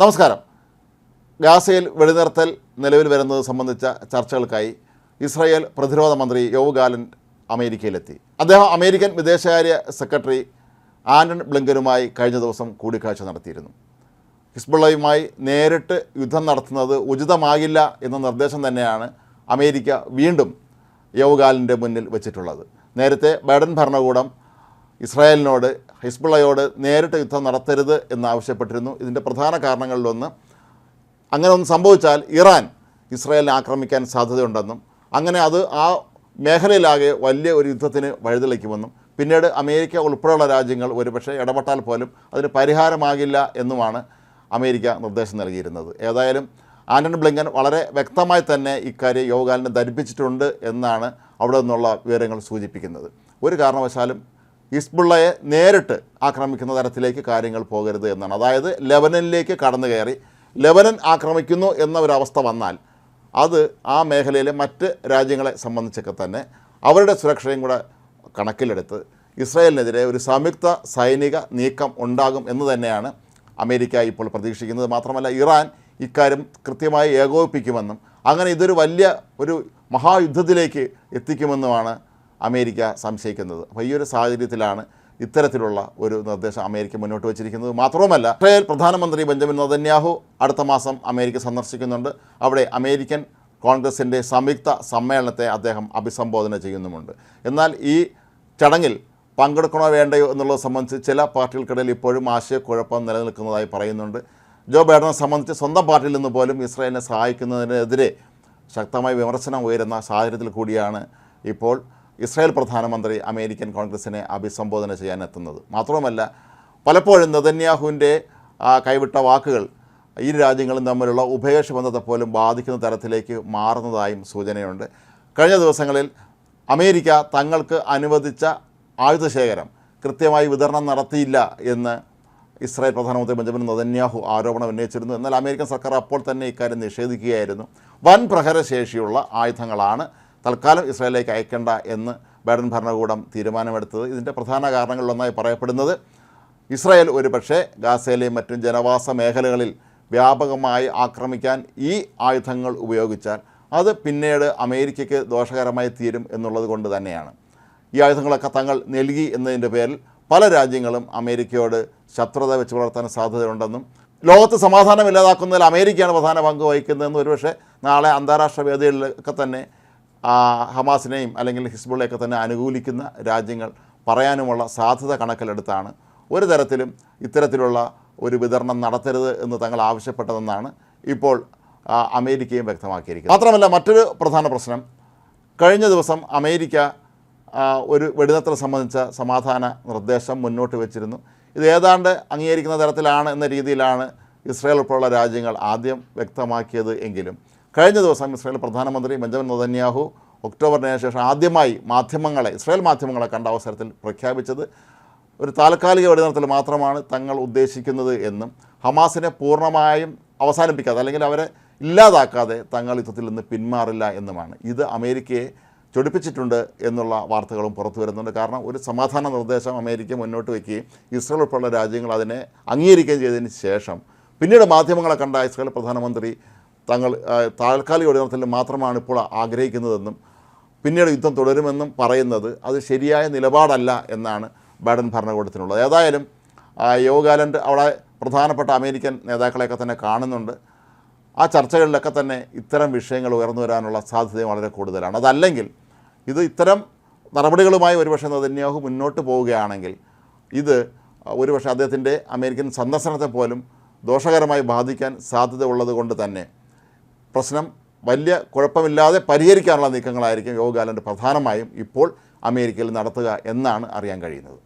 നമസ്കാരം. ഗാസയിൽ വെടിനിർത്തൽ നിലവിൽ വരുന്നത് സംബന്ധിച്ച ചർച്ചകൾക്കായി ഇസ്രായേൽ പ്രതിരോധ മന്ത്രി യോവ് ഗാലൻ അമേരിക്കയിലെത്തി. അദ്ദേഹം അമേരിക്കൻ വിദേശകാര്യ സെക്രട്ടറി ആൻഡൺ ബ്ലിങ്കനുമായി കഴിഞ്ഞ ദിവസം കൂടിക്കാഴ്ച നടത്തിയിരുന്നു. ഹിസ്ബുള്ളയുമായി നേരിട്ട് യുദ്ധം നടത്തുന്നത് ഉചിതമാകില്ല എന്ന നിർദ്ദേശം തന്നെയാണ് അമേരിക്ക വീണ്ടും യൗഗാലിന്റെ മുന്നിൽ വെച്ചിട്ടുള്ളത്. നേരത്തെ ബൈഡൻ ഭരണകൂടം ഇസ്രായേലിനോട് ഹിസ്ബുള്ളയോട് നേരിട്ട് യുദ്ധം നടത്തരുത് എന്നാവശ്യപ്പെട്ടിരുന്നു ഇതിന്റെ പ്രധാന കാരണങ്ങളിലൊന്ന് അങ്ങനെ ഒന്ന് സംഭവിച്ചാൽ ഇറാൻ ഇസ്രായേലിനെ ആക്രമിക്കാൻ സാധ്യതയുണ്ടെന്നും അങ്ങനെ അത് ആ മേഖലയിലാകെ വലിയ ഒരു യുദ്ധത്തിന് വഴിതെളിക്കുമെന്നും പിന്നീട് അമേരിക്ക ഉൾപ്പെടെയുള്ള രാജ്യങ്ങൾ ഒരുപക്ഷെ ഇടപെട്ടാൽ പോലും അതിന് പരിഹാരമാകില്ല എന്നുമാണ് അമേരിക്ക നിർദ്ദേശം നൽകിയിരുന്നത്. ഏതായാലും ആന്റണി ബ്ലിങ്കൻ വളരെ വ്യക്തമായി തന്നെ ഇക്കാര്യം യോഗാലിനെ ധരിപ്പിച്ചിട്ടുണ്ട് എന്നാണ് അവിടെ നിന്നുള്ള വിവരങ്ങൾ സൂചിപ്പിക്കുന്നത്. ഒരു കാരണവശാലും ഹിസ്ബുള്ളയെ നേരിട്ട് ആക്രമിക്കുന്ന തരത്തിലേക്ക് കാര്യങ്ങൾ പോകരുത് എന്നാണ്. അതായത് ലെബനനിലേക്ക് കടന്നു കയറി ലെബനൻ ആക്രമിക്കുന്നു എന്ന ഒരവസ്ഥ വന്നാൽ അത് ആ മേഖലയിലെ മറ്റ് രാജ്യങ്ങളെ സംബന്ധിച്ചൊക്കെ തന്നെ അവരുടെ സുരക്ഷയും കൂടെ കണക്കിലെടുത്ത് ഇസ്രായേലിനെതിരെ ഒരു സംയുക്ത സൈനിക നീക്കം ഉണ്ടാകും എന്ന് തന്നെയാണ് അമേരിക്ക ഇപ്പോൾ പ്രതീക്ഷിക്കുന്നത്. മാത്രമല്ല ഇറാൻ ഇക്കാര്യം കൃത്യമായി ഏകോപിപ്പിക്കുമെന്നും അങ്ങനെ ഇതൊരു വലിയ ഒരു മഹായുദ്ധത്തിലേക്ക് എത്തിക്കുമെന്നുമാണ് അമേരിക്ക സംശയിക്കുന്നത്. അപ്പോൾ ഈ ഒരു സാഹചര്യത്തിലാണ് ഇത്തരത്തിലുള്ള ഒരു നിർദ്ദേശം അമേരിക്ക മുന്നോട്ട് വച്ചിരിക്കുന്നത്. മാത്രവുമല്ല ഇസ്രായേൽ പ്രധാനമന്ത്രി ബെഞ്ചമിൻ നദന്യാഹു അടുത്ത മാസം അമേരിക്ക സന്ദർശിക്കുന്നുണ്ട്. അവിടെ അമേരിക്കൻ കോൺഗ്രസിന്റെ സംയുക്ത സമ്മേളനത്തെ അദ്ദേഹം അഭിസംബോധന ചെയ്യുന്നുമുണ്ട്. എന്നാൽ ഈ ചടങ്ങിൽ പങ്കെടുക്കണോ വേണ്ടയോ എന്നുള്ളത് സംബന്ധിച്ച് ചില പാർട്ടികൾക്കിടയിൽ ഇപ്പോഴും ആശയക്കുഴപ്പം നിലനിൽക്കുന്നതായി പറയുന്നുണ്ട്. ജോ ബൈഡനെ സംബന്ധിച്ച് സ്വന്തം പാർട്ടിയിൽ നിന്ന് പോലും ഇസ്രായേലിനെ സഹായിക്കുന്നതിനെതിരെ ശക്തമായ വിമർശനം ഉയരുന്ന സാഹചര്യത്തിൽ കൂടിയാണ് ഇപ്പോൾ ഇസ്രായേൽ പ്രധാനമന്ത്രി അമേരിക്കൻ കോൺഗ്രസിനെ അഭിസംബോധന ചെയ്യാൻ എത്തുന്നത് മാത്രവുമല്ല പലപ്പോഴും നെതന്യാഹുവിന്റെ കൈവിട്ട വാക്കുകൾ ഇരു രാജ്യങ്ങളും തമ്മിലുള്ള ഉഭയകക്ഷി ബന്ധത്തെ പോലും ബാധിക്കുന്ന തരത്തിലേക്ക് മാറുന്നതായും സൂചനയുണ്ട്. കഴിഞ്ഞ ദിവസങ്ങളിൽ അമേരിക്ക തങ്ങൾക്ക് അനുവദിച്ച ആയുധ ശേഖരം കൃത്യമായി വിതരണം നടത്തിയില്ല എന്ന് ഇസ്രായേൽ പ്രധാനമന്ത്രി ബെഞ്ചമിൻ നദന്യാഹു ആരോപണം ഉന്നയിച്ചിരുന്നു. എന്നാൽ അമേരിക്കൻ സർക്കാർ അപ്പോൾ തന്നെ ഇക്കാര്യം നിഷേധിക്കുകയായിരുന്നു. വൻ പ്രഹരശേഷിയുള്ള ആയുധങ്ങളാണ് തൽക്കാലം ഇസ്രായേലിലേക്ക് അയക്കേണ്ട എന്ന് ബൈഡൻ ഭരണകൂടം തീരുമാനമെടുത്തത്. ഇതിന്റെ പ്രധാന കാരണങ്ങളിലൊന്നായി പറയപ്പെടുന്നത് ഇസ്രായേൽ ഒരുപക്ഷെ ഗാസയിലെയും മറ്റും ജനവാസ മേഖലകളിൽ വ്യാപകമായി ആക്രമിക്കാൻ ഈ ആയുധങ്ങൾ ഉപയോഗിച്ചാൽ അത് പിന്നീട് അമേരിക്കയ്ക്ക് ദോഷകരമായി തീരും എന്നുള്ളത് കൊണ്ട് തന്നെയാണ്. ഈ ആയുധങ്ങളൊക്കെ തങ്ങൾ നൽകി എന്നതിന്റെ പേരിൽ പല രാജ്യങ്ങളും അമേരിക്കയോട് ശത്രുത വെച്ച് പുലർത്താൻ സാധ്യതയുണ്ടെന്നും ലോകത്ത് സമാധാനം ഇല്ലാതാക്കുന്നതിൽ അമേരിക്കയാണ് പ്രധാന പങ്ക് വഹിക്കുന്നതെന്ന് ഒരുപക്ഷെ നാളെ അന്താരാഷ്ട്ര വേദികളിലൊക്കെ തന്നെ ഹമാസിനെയും അല്ലെങ്കിൽ ഹിസ്ബുള്ളയൊക്കെ തന്നെ അനുകൂലിക്കുന്ന രാജ്യങ്ങൾ പറയാനുമുള്ള സാധ്യത കണക്കിലെടുത്താണ് ഒരു തരത്തിലും ഇത്തരത്തിലുള്ള ഒരു വിതരണം നടത്തരുത് എന്ന് തങ്ങൾ ആവശ്യപ്പെട്ടതെന്നാണ് ഇപ്പോൾ അമേരിക്കയും വ്യക്തമാക്കിയിരിക്കുന്നത്. മാത്രമല്ല മറ്റൊരു പ്രധാന പ്രശ്നം. കഴിഞ്ഞ ദിവസം അമേരിക്ക ഒരു വെടിനിർത്തൽ സംബന്ധിച്ച സമാധാന നിർദ്ദേശം മുന്നോട്ട് വെച്ചിരുന്നു. ഇത് ഏതാണ്ട് അംഗീകരിക്കുന്ന തരത്തിലാണ് എന്ന രീതിയിലാണ് ഇസ്രായേൽ ഉൾപ്പെടെയുള്ള രാജ്യങ്ങൾ ആദ്യം വ്യക്തമാക്കിയത് എങ്കിലും കഴിഞ്ഞ ദിവസം ഇസ്രായേൽ പ്രധാനമന്ത്രി ബെഞ്ചമിൻ നെതന്യാഹു ഒക്ടോബറിന് ശേഷം ആദ്യമായി മാധ്യമങ്ങളെ ഇസ്രായേൽ മാധ്യമങ്ങളെ കണ്ട അവസരത്തിൽ പ്രഖ്യാപിച്ചത് ഒരു താൽക്കാലിക വെടിനിർത്തൽ മാത്രമാണ് തങ്ങൾ ഉദ്ദേശിക്കുന്നത് എന്നും ഹമാസിനെ പൂർണമായും അവസാനിപ്പിക്കാതെ അല്ലെങ്കിൽ അവരെ ഇല്ലാതാക്കാതെ തങ്ങൾ യുദ്ധത്തിൽ നിന്ന് പിന്മാറില്ല എന്നുമാണ്. ഇത് അമേരിക്കയെ ചൊടിപ്പിച്ചിട്ടുണ്ട് എന്നുള്ള വാർത്തകളും പുറത്തു വരുന്നുണ്ട്. കാരണം ഒരു സമാധാന നിർദ്ദേശം അമേരിക്ക മുന്നോട്ട് വയ്ക്കുകയും ഇസ്രയേൽ ഉൾപ്പെടെയുള്ള രാജ്യങ്ങൾ അതിനെ അംഗീകരിക്കുകയും ചെയ്തതിന് ശേഷം പിന്നീട് മാധ്യമങ്ങളെ കണ്ട ഇസ്രയേൽ പ്രധാനമന്ത്രി തങ്ങൾ താൽക്കാലിക വെടിനിർത്തൽ മാത്രമാണ് ഇപ്പോൾ ആഗ്രഹിക്കുന്നതെന്നും പിന്നീട് യുദ്ധം തുടരുമെന്നും പറയുന്നത് അത് ശരിയായ നിലപാടല്ല എന്നാണ് ബൈഡൻ ഭരണകൂടത്തിനുള്ളത്. ഏതായാലും യോഗാലൻഡ് അവിടെ പ്രധാനപ്പെട്ട അമേരിക്കൻ നേതാക്കളെയൊക്കെ തന്നെ കാണുന്നുണ്ട്. ആ ചർച്ചകളിലൊക്കെ തന്നെ ഇത്തരം വിഷയങ്ങൾ ഉയർന്നു വരാനുള്ള സാധ്യത വളരെ കൂടുതലാണ്. അതല്ലെങ്കിൽ ഇത് ഇത്തരം നടപടികളുമായി ഒരുപക്ഷെ നെതന്യാഹു മുന്നോട്ട് പോവുകയാണെങ്കിൽ ഇത് ഒരുപക്ഷെ അദ്ദേഹത്തിന്റെ അമേരിക്കൻ സന്ദർശനത്തെ പോലും ദോഷകരമായി ബാധിക്കാൻ സാധ്യത ഉള്ളത് കൊണ്ട് തന്നെ പ്രശ്നം വലിയ കുഴപ്പമില്ലാതെ പരിഹരിക്കാനുള്ള നീക്കങ്ങളായിരിക്കും യോഗാലന്റെ പ്രധാനമായും ഇപ്പോൾ അമേരിക്കയിൽ നടത്തുക എന്നാണ് അറിയാൻ കഴിയുന്നത്.